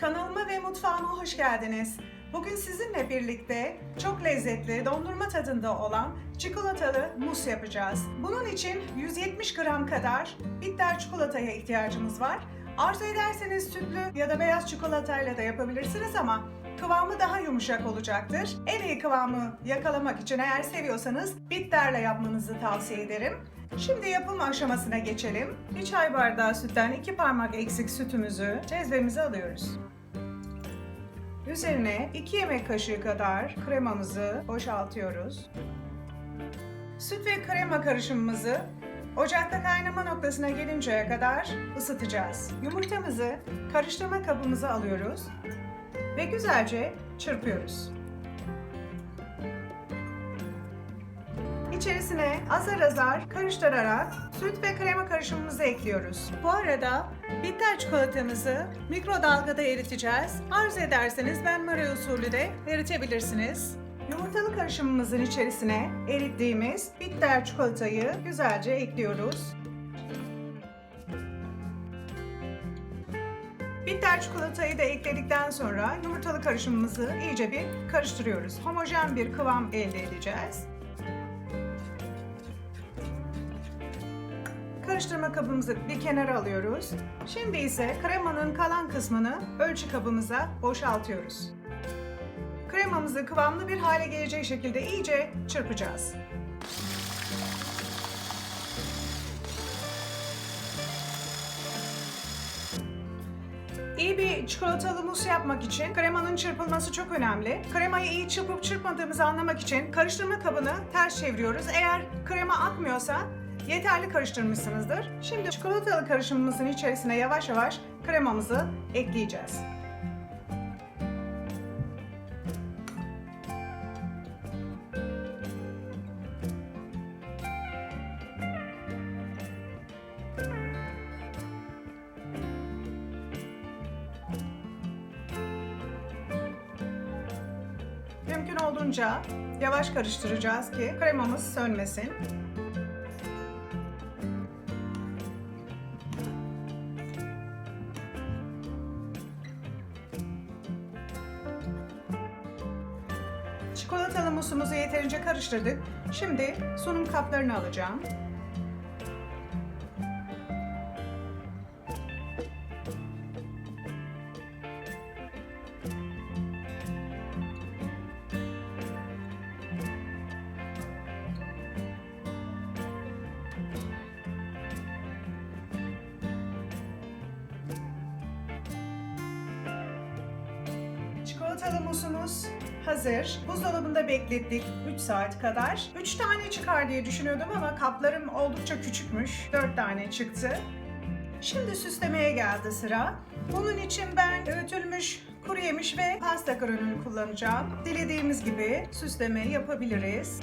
Kanalıma ve mutfağıma hoş geldiniz. Bugün sizinle birlikte çok lezzetli dondurma tadında olan çikolatalı mus yapacağız. Bunun için 170 gram kadar bitter çikolataya ihtiyacımız var. Arzu ederseniz sütlü ya da beyaz çikolatayla da yapabilirsiniz ama kıvamı daha yumuşak olacaktır. En iyi kıvamı yakalamak için eğer seviyorsanız bitterle yapmanızı tavsiye ederim. Şimdi yapım aşamasına geçelim. Bir çay bardağı sütten iki parmak eksik sütümüzü cezvemize alıyoruz. Üzerine 2 yemek kaşığı kadar kremamızı boşaltıyoruz. Süt ve krema karışımımızı ocakta kaynama noktasına gelinceye kadar ısıtacağız. Yumurtamızı karıştırma kabımıza alıyoruz ve güzelce çırpıyoruz. İçerisine azar azar karıştırarak süt ve krema karışımımızı ekliyoruz. Bu arada bitter çikolatamızı mikrodalgada eriteceğiz. Arzu ederseniz ben Maria usulü de eritebilirsiniz. Yumurtalı karışımımızın içerisine erittiğimiz bitter çikolatayı güzelce ekliyoruz. Bitter çikolatayı da ekledikten sonra yumurtalı karışımımızı iyice bir karıştırıyoruz. Homojen bir kıvam elde edeceğiz. Karıştırma kabımızı bir kenara alıyoruz. Şimdi ise kremanın kalan kısmını ölçü kabımıza boşaltıyoruz. Kremamızı kıvamlı bir hale gelecek şekilde iyice çırpacağız. İyi bir çikolatalı mus yapmak için kremanın çırpılması çok önemli. Kremayı iyi çırpıp çırpmadığımızı anlamak için karıştırma kabını ters çeviriyoruz. Eğer krema akmıyorsa yeterli karıştırmışsınızdır. Şimdi çikolatalı karışımımızın içerisine yavaş yavaş kremamızı ekleyeceğiz. Mümkün olduğunca yavaş karıştıracağız ki kremamız sönmesin. Çikolatalı musumuzu yeterince karıştırdık. Şimdi sunum kaplarını alacağım. Çikolatalı musumuz hazır. Buzdolabında beklettik 3 saat kadar. 3 tane çıkar diye düşünüyordum ama kaplarım oldukça küçükmüş. 4 tane çıktı. Şimdi süslemeye geldi sıra. Bunun için ben öğütülmüş kuru yemiş ve pasta granülü kullanacağım. Dilediğimiz gibi süsleme yapabiliriz.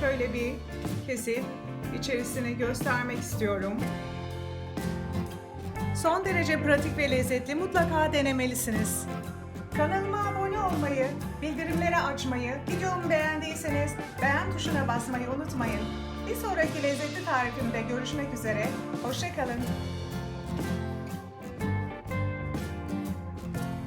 Şöyle bir kesip içerisini göstermek istiyorum. Son derece pratik ve lezzetli mutlaka denemelisiniz. Kanalıma abone olmayı, bildirimleri açmayı, videomu beğendiyseniz beğen tuşuna basmayı unutmayın. Bir sonraki lezzetli tarifimde görüşmek üzere. Hoşçakalın.